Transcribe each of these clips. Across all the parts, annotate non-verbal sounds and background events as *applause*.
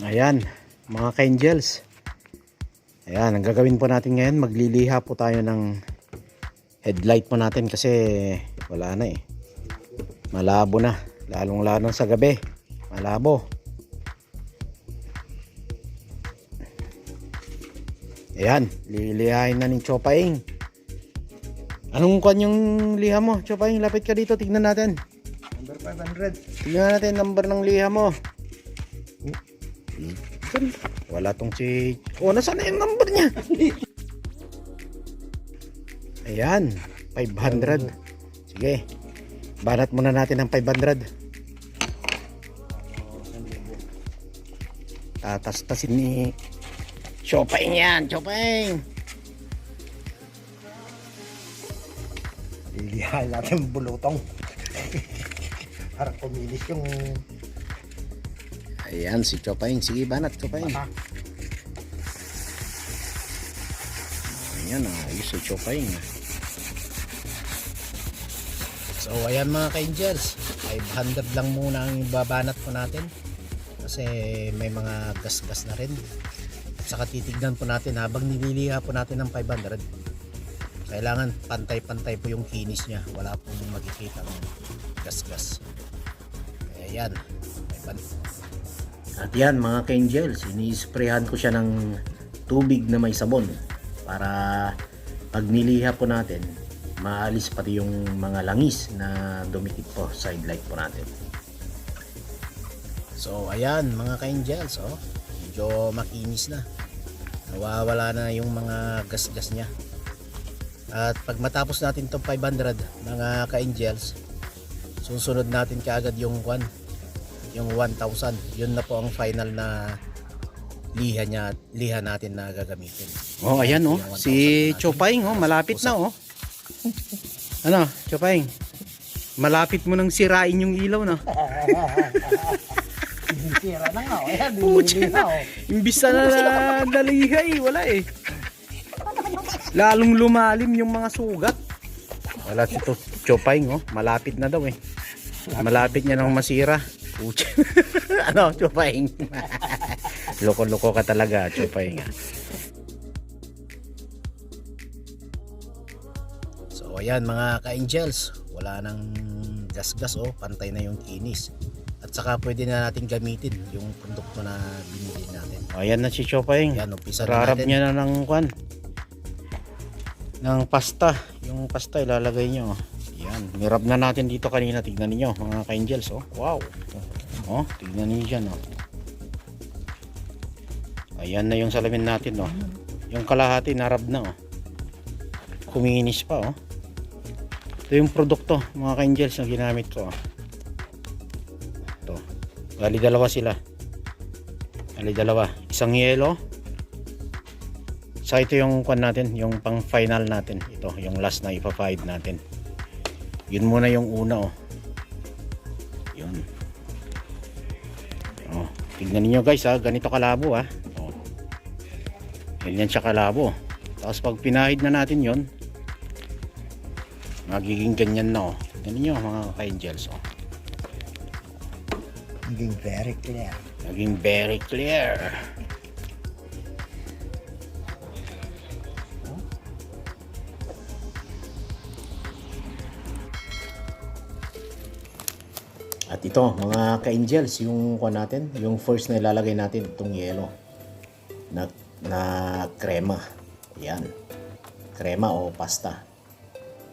Ayan, mga ka-angels. Ayan, ang gagawin po natin ngayon, magliliha po tayo ng headlight po natin kasi wala na eh. Malabo na, lalong lalo sa gabi. Malabo. Ayan, lilihain na ni Chopaing. Anong kwan yung liha mo? Chopaing, lapit ka dito, tignan natin. Number 500. Tingnan natin number ng liha mo. Wala tong si... Oh, nasaan na yung number niya? *laughs* Ayan, 500. Sige. Banat muna natin ang 500. Tatastasin ni Chopin yan, Chopin. Lilihan natin bulutong. *laughs* Para kumilis yung Ayan, si Chopin. Sige, banat, Chopin. mata. Ayan, ayos si Chopin. So, ayan mga ka-angels. 500 lang muna ang babanat po natin. Kasi may mga gas-gas na rin. At saka titignan po natin habang nililiha po natin ng 500. Kailangan pantay-pantay po yung kinis niya. Wala pong makikita ng gas-gas. Ayan. 500. At yan mga ka-angels, ini-sprayhan ko siya ng tubig na may sabon para pag niliha po natin, maalis pati yung mga langis na dumikit po sa headlight po natin. So ayan mga ka-angels, oh, medyo makinis na. Nawawala na yung mga gas-gas niya. At pag matapos natin itong 500 mga ka-angels, susunod natin kaagad yung 1 yung 1,000 yun na po ang final na liha niya liha natin na gagamitin oh ayan oh Yung 1,000 si. Chopaing oh malapit na oh *laughs* ano Chopaing malapit mo nang sirain yung ilaw no *laughs* Sinisira na nga. oh. Ayan, *laughs* Pucha. nililiha. oh. imbis na na naliha eh wala eh lalong lumalim yung mga sugat wala si Chopaing oh malapit na daw eh malapit niya nang masira Pucha. *laughs* ano Chopaing *laughs* loko-loko ka talaga Chopaing ah. So ayan mga ka-angels, wala nang gas-gas oh, pantay na yung kinis. At saka pwede na natin gamitin yung produkto na binili natin. Ayan na si Chopay. Ayan, umpisa na Rarap natin. niya na ng kwan. Ng pasta. Yung pasta ilalagay niyo. Yan. Nirab na natin dito kanina. Tignan niyo mga ka-angels. Oh. Wow. Oh, tignan niyo dyan. Oh. Ayan na yung salamin natin. Oh. Yung kalahati narab na. Oh. Kuminis pa. Oh. Ito yung produkto mga ka-angels na ginamit ko. Oh. Ito. Dalawa sila. Bali dalawa. Isang yelo. Sa ito yung kwan natin, yung pang final natin. Ito, yung last na ipa-fight natin. Yun muna yung una oh. Tignan niyo guys ha, ganito kalabo ha. Oh. Ganyan siya kalabo. Tapos pag pinahid na natin yon magiging ganyan na oh. Tignan niyo mga ka-angels oh. Naging very clear. Naging very clear. At ito, mga ka-angels, yung kuha natin, yung first na ilalagay natin, itong yellow na, na krema. Ayan. Krema o pasta.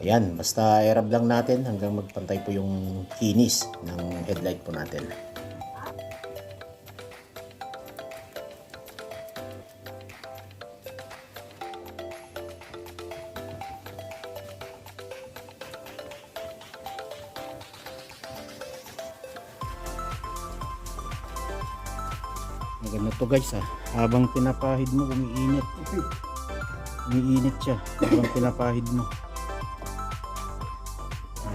Ayan, basta i-rub lang natin hanggang magpantay po yung kinis ng headlight po natin. Maganda to guys ha. Habang pinapahid mo, umiinit. Umiinit siya. Habang pinapahid mo.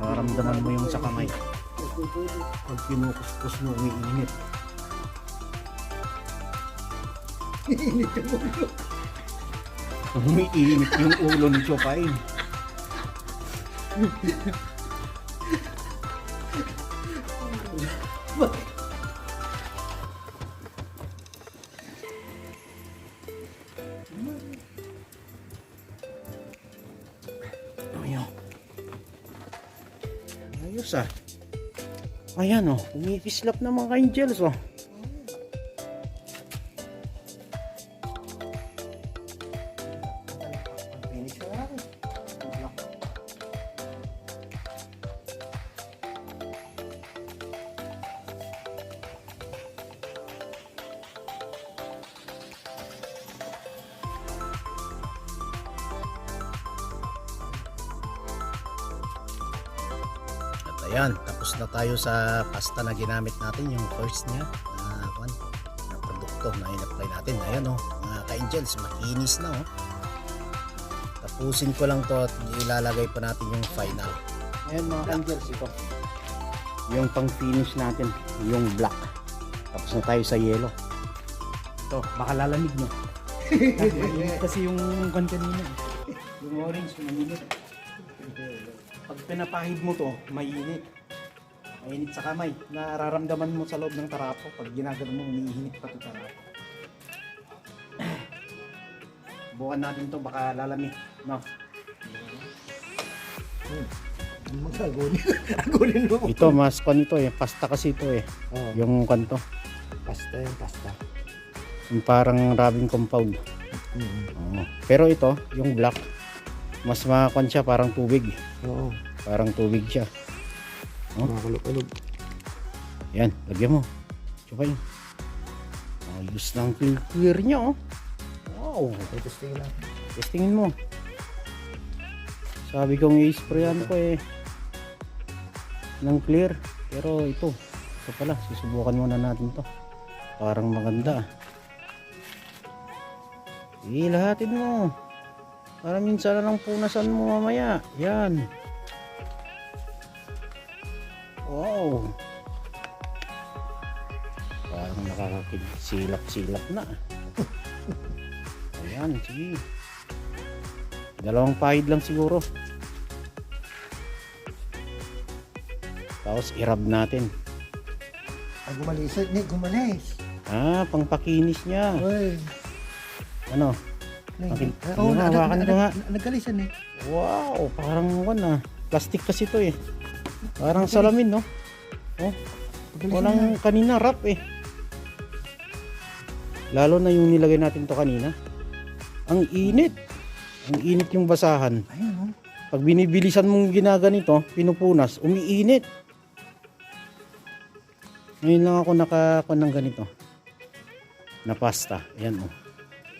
Nararamdaman mo yung sa kamay. Pag kinukuskus mo, umiinit. Umiinit yung ulo ni Chopain. Ayos ah. Ayan oh, umikislap na mga ka-angels oh. Ayan, tapos na tayo sa pasta na ginamit natin, yung first niya na, kwan, na produkto na in-apply natin. Ayan o, mga ka-angels, makinis na o. Tapusin ko lang to at ilalagay pa natin yung final. Ayan mga ka-angels ito. Yung pang finish natin, yung black. Tapos na tayo sa yellow. Ito, baka lalamig no. *laughs* Kasi yung kan kanina. Yung orange, mainit. *laughs* Pag pinapahid mo to, mainit. Mainit sa kamay. Nararamdaman mo sa loob ng tarapo. Pag ginagano mo, umiinit pa to tarapo. *clears throat* Bukan natin to, baka lalamig. No? Ano mag-agunin? *laughs* Agunin mo. Ito, mas pan ito eh. Pasta kasi ito eh. Oh, Yung kanto. pasta yung pasta. Yung parang rubbing compound. Mm. Oo. Pero ito, yung black, mas makakon siya parang tubig. Oo. Parang tubig siya. Oh. Makakalog-alog. Yan, lagyan mo. Tsaka yun. Ayos ng clear, clear niya oh. Wow. Testing lang. Testingin mo. Sabi kong i-sprayan ko eh. Ng clear. Pero ito. Ito pala. Susubukan muna natin to. Parang maganda. Eh, lahatin mo. Para minsan na lang punasan mo mamaya. Yan. Wow. Parang nakakakisilap-silap na. *laughs* Ayan, sige. Dalawang pahid lang siguro. Tapos i-rub natin. Ay, gumalis. Ni, gumalis. Ah, pangpakinis niya. Uy. Ano? Ni, Akin- ah, Ano, na- hawakan na- ko nga. na- nagkalisan eh. Wow, parang ano ah. Plastic kasi to eh. Parang salamin, no? Oh, Pagkalisan na. walang kanina wrap eh. Lalo na yung nilagay natin to kanina. Ang init. Ang init yung basahan. Ayun, oh. Pag binibilisan mong ginaganito, pinupunas, umiinit. Ngayon lang ako nakakuha ng ganito. Na pasta. Ayan o. Oh.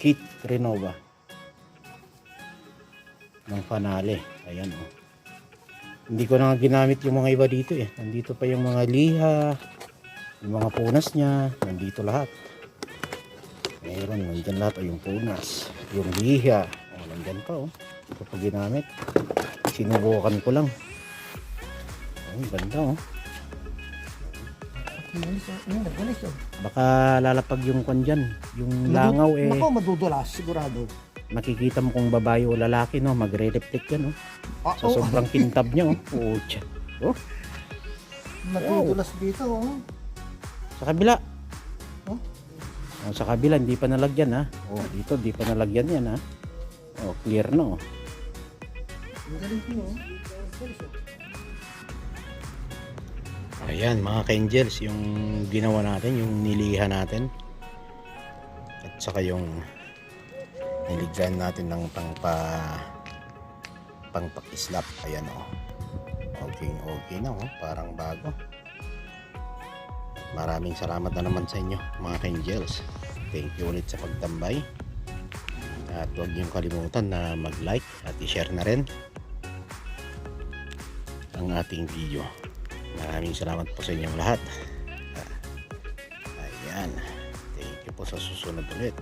Heat Renova. Ng panale. Ayan o. Oh. Hindi ko na ginamit yung mga iba dito eh. Nandito pa yung mga liha. Yung mga punas niya. Nandito lahat. Meron. Nandyan lahat. O yung punas. Yung liha. O, nandyan pa o. Ito pa ginamit. Sinubukan ko lang. Ay, ganda oh. Oh. Ayun, nagkalis, oh. Baka lalapag yung kwan dyan. Yung langaw eh. Nako, madudulas, sigurado. Makikita mo kung babae o lalaki no. Magre-reflect yan oh. Ah, Sa oh, sobrang kintab niya oh. *laughs* Pucha. Oh, Nadudulas dito, oh. sa kabila. Oh? Oh, sa kabila hindi pa nalagyan ha. Oh, dito di pa nalagyan yan ha. Oh, clear no. Ang galing ko, oh. Oh. Ayan mga ka-angels, yung ginawa natin, yung niliha natin. At saka yung niligyan natin ng pangpa pangpakislap. Ayan o. Okay, okay na oh. Parang bago. Maraming salamat na naman sa inyo mga ka-angels. Thank you ulit sa pagtambay. At huwag niyong kalimutan na mag-like at i-share na rin ang ating video. Maraming salamat po sa inyong lahat. Ayan. Thank you po sa susunod ulit.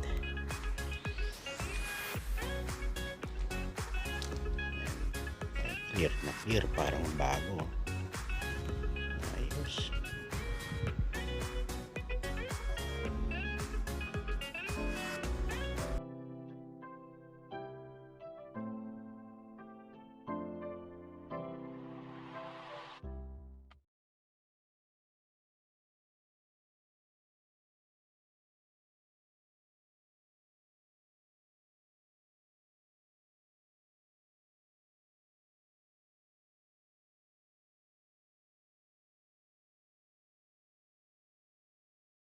clear na clear parang bago.